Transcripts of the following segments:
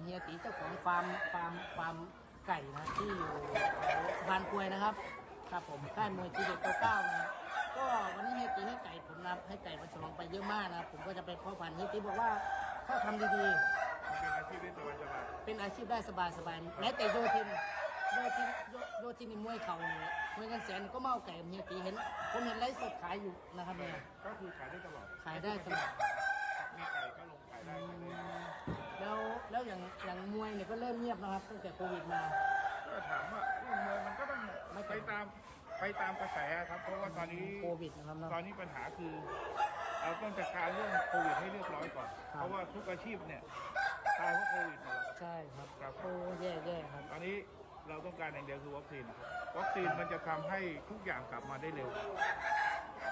เฮียตีเจ้าของฟาร์มฟาร์มฟาร์มไก่นะที่อยู่สะพานกลวยนะครับครับผมค่ายมวยทีเด็ดตัวเก้านะครับก็วันนี้เฮียตีให้ไก่ผมนะครับให้ไก่มาฉลองไปเยอะมากนะครับผมก็จะไปพ่อพันธุ์เฮียตีบอกว่าถ้าทำดีมันเป็นอาชีพที่สบายสบายๆเป็นอาชีพได้สบายสบายๆแม้แต่โยทินโยทินโยโยทินในมวยเข่าเนี่ยมวยกันแสนก็มาเอาไก่กับเฮียตีเห็นผมเห็นไลฟ์สดขายอยู่นะครับเนี่ยก็คือขายได้ตลอดขายได้ตลอดมีไก่ก็ลงขายได้ขายได้ แล้วแล้วอย่างอย่างมวยเนี่ยก็เริ่มเงียบนะครับตั้งแต่โควิดมา ก็ถามว่าเรื่องมวยมันก็ต้องไม่ไปตามไปตามกระแสครับ เพราะว่าตอนนี้โควิดนะครับเนาะตอนนี้ปัญหาคือ เราต้องจัดการเรื่องโควิดให้เรียบร้อยก่อน ครับ เพราะว่าทุกอาชีพเนี่ยตายเพราะโควิดหมดแล้ว ใช่ครับครับ โอ้แย่แย่ครับ ตอนนี้เราต้องการอย่างเดียวคือวัคซีน วัคซีนมันจะทำให้ทุกอย่างกลับมาได้เร็ว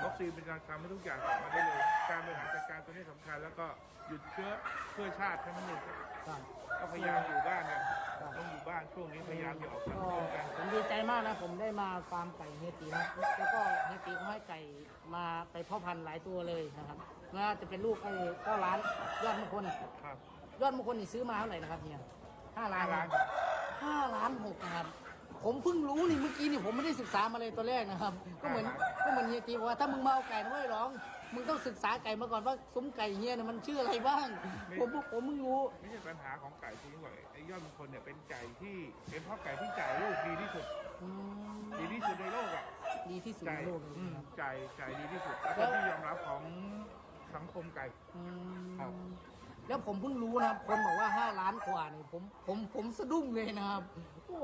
วัคซีนเป็นการทำให้ทุกอย่างกลับมาได้เร็วการบริหารจัดการตัวนี้สำคัญ แล้วก็หยุดเชื้อเพื่อชาติแค่นั้นเองครับครับ ก็พยายามอยู่บ้านกันครับต้องอยู่บ้านช่วงนี้พยายามอย่าออกสังก็คมกัน ผมดีใจมากนะ ผมได้มาฟาร์มไก่เฮียตีนะแล้วก็เฮียตีเขาให้ไก่มาไปเพ่อพันธุ์หลายตัวเลยนะครับไม่ว่าจะเป็นลูกไอ้เก้าล้านยอดมงคลครับ ยอดมงคลนี่ซื้อมาเท่าไหร่นะครับเฮียห้าล้านห้าล้าน ห้าล้านหกนะครับ ผมเพิ่งรู้นี่เมื่อกี้นี่ผมไม่ได้ศึกษามาเลยตัวแรกนะครับ ก็เหมือนก็เหมือนเฮียตีบอกว่าถ้ามึงมาเอาไก่มาไม่ร้อง มึงต้องศึกษาไก่มาก่อนว่าซุ้มไก่เฮียเนี่ยมันชื่ออะไรบ้าง ผมผมเพิ่งรู้ ไม่ใช่ปัญหาของไก่ที่ว่าไอ้ยอดมงคลเนี่ยเป็นไก่ที่เป็นพ่อไก่ที่จ่ายลูกดีที่สุดอืมดีที่สุดในโลกอะดีที่สุดไก่ในโลกเลยอืมนะครับจ่ายจ่ายดีที่สุดแล้วก็ที่ยอมรับของสังคมไก่อืมครับ แล้วผมเพิ่งรู้นะครับคนบอกว่าห้าล้านกว่าเนี่ยผมผมผมสะดุ้งเลยนะครับโอ้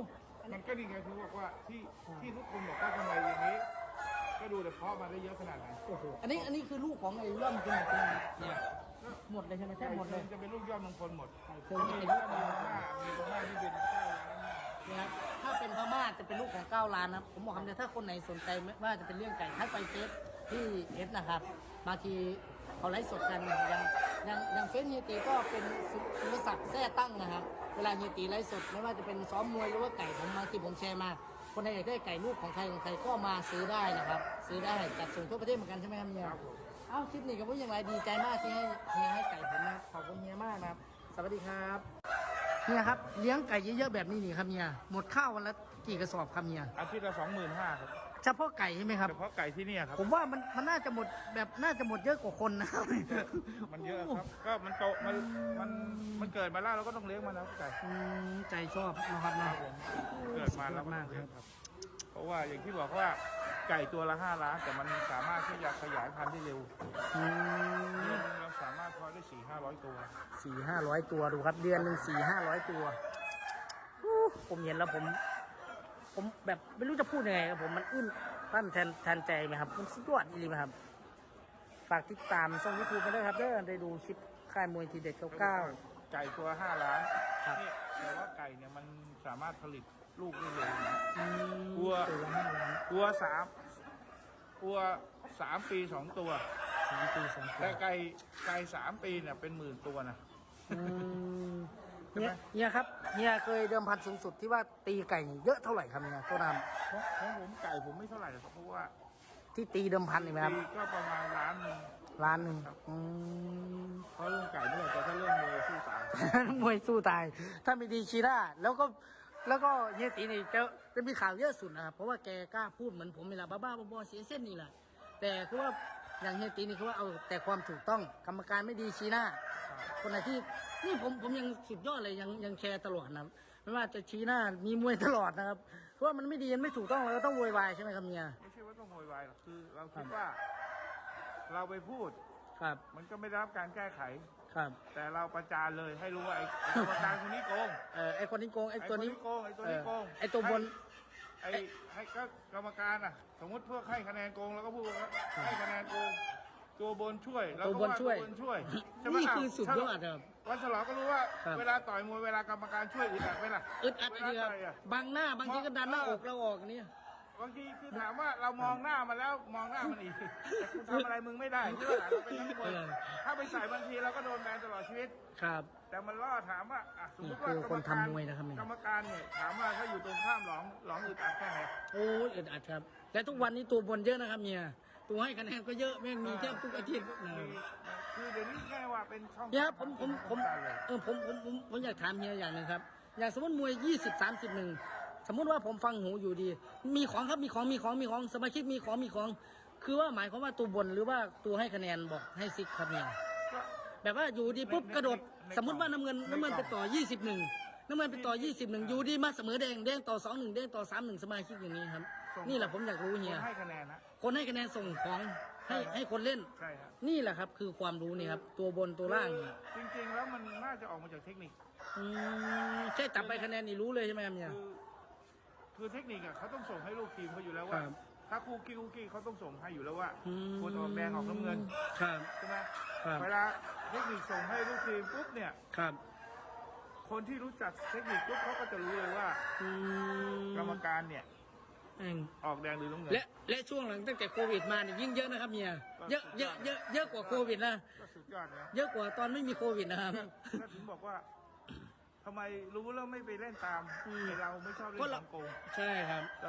มันก็ดีไงคือบอกว่าที่ที่ทุกคนบอกว่าทำไมอย่างนี้ ก็ดูแต่เพาะมาได้เยอะขนาดไหนโหอันนี้อันนี้คือลูกของไอ้ย่อมจริงๆเนี่ยหมดเลยใช่ไหมแทบหมดเลยจะเป็นลูกยอดมงคลหมดไก่เชิงมีจะเป็นพลูกของม่ามีพม่าที่เป็นเจ้าล้านนะครับถ้าเป็นพม่าจะเป็นลูกของเก้าล้านนะครับผมบอกคำเดียวถ้าคนไหนสนใจไม่ว่าจะเป็นเรื่องไก่ทักไปเฟซที่เอสนะครับบางทีเขาไลฟ์สดกันอย่างอย่างอย่างเฟซเฮียตีก็เป็นสุสุรศักดิ์แท้ตั้งนะครับ เวลาเฮียตีไลฟ์สดไม่ว่าจะเป็นซ้อมมวยหรือว่าไก่ผมมาที่ผมแชร์มา คนไหนอยากได้ไก่ลูกของใครของใครก็มาซื้อได้นะครับ ซื้อได้จัดส่งทั่วประเทศเหมือนกันใช่ไหมครับเฮียเอ้าคลิปนี้ก็ว่าอย่างไรดีใจมากที่ให้เฮียให้ไก่ผมนะขอบคุณเฮียมากนะครับสวัสดีครับเฮียครับเลี้ยงไก่เยอะๆแบบนี้นี่ครับเฮียหมดข้าววันละกี่กระสอบครับเฮียอาทิตย์ละสองหมื่นห้าครับ เฉพาะไก่ใช่ไหมครับ เฉพาะไก่ที่เนี่ยครับผมว่ามันมันน่าจะหมดแบบน่าจะหมดเยอะกว่าคนนะครับมันเยอะครับ ก็มันโตมันมันมันเกิดมาแล้วเราก็ต้องเลี้ยงมันแล้วไก่อืมใจชอบนะครับนะเกิดมาแล้วก็ต้องเลี้ยงครับ เพราะว่าอย่างที่บอกว่าไก่ตัวละห้าล้านแต่มันสามารถที่จะขยายพันธุ์ได้เร็วอืมเดือนหนึงเราสามารถเพาะได้สี่ห้าร้อยตัว สี่ห้าร้อยตัวดูครับ เดือนหนึ่งสี่ห้าร้อยตัวอู้ผมเห็นแล้วผม ผมแบบไม่รู้จะพูดยังไงครับผมมันอึ้นตั้นแทนแทนใจไหมครับ มันสุดยอดจริงๆครับ ฝากติดตามช่องยูทูบไปด้วยครับเด้อได้ดูคลิปค่ายมวยทีเด็ดเก้าเก้า ไก่ตัวห้าล้านครับ นี่แต่ว่าไก่เนี่ยมันสามารถผลิตลูกได้เร็วนะอืมวัวตัวละห้าล้านตัวสามตัวสามปีสองตัว สามปีสองปีแต่ไก่ไก่สามปีเนี่ยเป็นหมื่นตัวนะ อืม ใช่ไหมเฮียเฮียครับเฮียเคยเดิมพันสูงสุดที่ว่าตีไก่เยอะเท่าไหร่ครับเนี่ยโทษนะครับเพราะของผมไก่ผมไม่เท่าไหร่หรอกเพราะว่าที่ตีเดิมพันนี่ไหมครับปีก็ประมาณล้านหนึ่งล้านหนึ่งครับอืม เพราะเรื่องไก่ไม่ได้แต่ถ้าเรื่องมวยสู้ตายมวยสู้ตาย ถ้าไม่ดีชีร่าแล้วก็ แล้วก็เฮียตีนี่จะจะมีข่าวเยอะสุดนะครับเพราะว่าแกกล้าพูดเหมือนผมเวลาบ้าๆบอๆเสียเส้นนี่แหละ แต่คือว่า อย่างเฮียตีนี่คือว่าเอาแต่ความถูกต้องกรรมการไม่ดีชี้หน้า คนไหนที่นี่ผมผมยังสุดยอดเลยยังยังแชร์ตลอดนะครับไม่ว่าจะชี้หน้ามีมวยตลอดนะครับ เพราะว่ามันไม่ดีมันไม่ถูกต้องเราก็ต้องโวยวายใช่ไหมครับเมียไม่ใช่ว่าต้องโวยวายหรอกคือเราคิดว่า เราไปพูดครับ มันก็ไม่ได้รับการแก้ไข ครับ แต่เราประจานเลยให้รู้ว่าไอ้ไอ้กรรมการคนนี้โกงเออไอคนนี้โกงไอไอ้ตัวคนนี้นี้โกงไอ้ตัวนี้โกง เออไอตัวบน ให้ ไอ้ให้ก็กรรมการอะ สมมติพวกให้คะแนนโกงแล้วก็พูดว่าให้คะแนนโกงตัวบนช่วยเราตัวก็บนว่าช่วยตัวบนช่วยใช่ไหมนี่อ้าวคือสุดยอดครับวันฉลองก็รู้ว่าครับเวลาต่อยมวยเวลากรรมการช่วยอึดอัดไหมล่ะอึดอัดเวไอ้ลานี่ครับต่อยอะบังหน้าบางทีก็ดันหน้าอกเราออกเนี่ย บางทีคือถามว่าเรามองหน้ามันแล้วมองหน้ามันอีกแต่กูทำอะไรมึงไม่ได้ใช่ไหมล่ะเราเป็นนักมวยเออ ถ้าไปใส่บางทีเราก็โดนแบนตลอดชีวิต ครับ แต่มันล่อถามว่าอะสมมติว่านี่คือคนทำมวยนะครับเนี่ย กรรมการเนี่ยถามว่าถ้าอยู่ตรงข้ามหลองหลองอึดอัดแค่ไหน โอ้ยอึดอัดครับ แต่ทุกวันนี้ตัวบนเยอะนะครับเมียตัวให้คะแนนก็เยอะแม่งมีแทบทุกอาทิตย์นะมีคือเดี๋ยวนี้แค่ว่าเป็นช่องเนี่ยผมผมผมทางเลยเออผมผมผมผมอยากถามเฮียอย่างหนึ่งครับ อย่างสมมติมวยยี่สิบสามสิบหนึ่ง สมมติว่าผมฟังหูอยู่ดี มีของครับมีของมีของมีของสมาชิกมีของมีของ คือว่าหมายความว่าตัวบนหรือว่าตัวให้คะแนนบอกให้ซิกครับเนี่ยก็แบบว่าอยู่ดีปุ๊บในกระโดดในสมมติว่าน้ำเงินในน้ำเงินกล่ไปองต่อยี่สิบหนึ่งน้ำเงินไปต่อยี่สิบหนึ่งอยู่ดีมาเสมอแดงแดงต่อสองหนึ่งแดงต่อสามหนึ่งสมาชิกอย่างนี้ครับ นี่แหละผมอยากรู้คเฮียนให้คะแนนนะคนให้คะแนนส่งของให้ให้คนเล่นใช่ครับนี่แหละครับ คือความรู้นี่ครับ ตัวบนตัวล่างนี่จริงๆแล้วมันน่าจะออกมาจากเทคนิคอืมแค่จับไปคะแนนนี่รู้เลยใช่ไหมครับเนี่ยคือ คือเทคนิคอะเขาต้องส่งให้ลูกทีมเขาอยู่แล้วคว่ารับ ถ้าคู่กี้คู่กี้เขาต้องส่งให้อยู่แล้วว่าอืมควรออกแดงออกน้ำเงินครับ ใช่ไหมครับ เวลาเทคนิคส่งให้ลูกทีมปุ๊บเนี่ย ครับคนที่รู้จักเทคนิคปุ๊บเขาก็จะรู้เลยว่า อืมกรรมการเนี่ยอืมออกแดงหรือน้ำเงิน และและช่วงหลังตั้งแต่โควิดมาเนี่ยยิ่งเยอะนะครับเนี่ยเยอะเยอะเยอะเยอะกว่าโควิดนะก็สุดยอดนะเยอะกว่าตอนไม่มีโควิดนะครับ ก็ถึงบอกว่า ทำไมรู้แล้วไม่ไปเล่นตามอืมไอเราไม่ชอบเล่ก็นเราสังโกง ใช่ครับ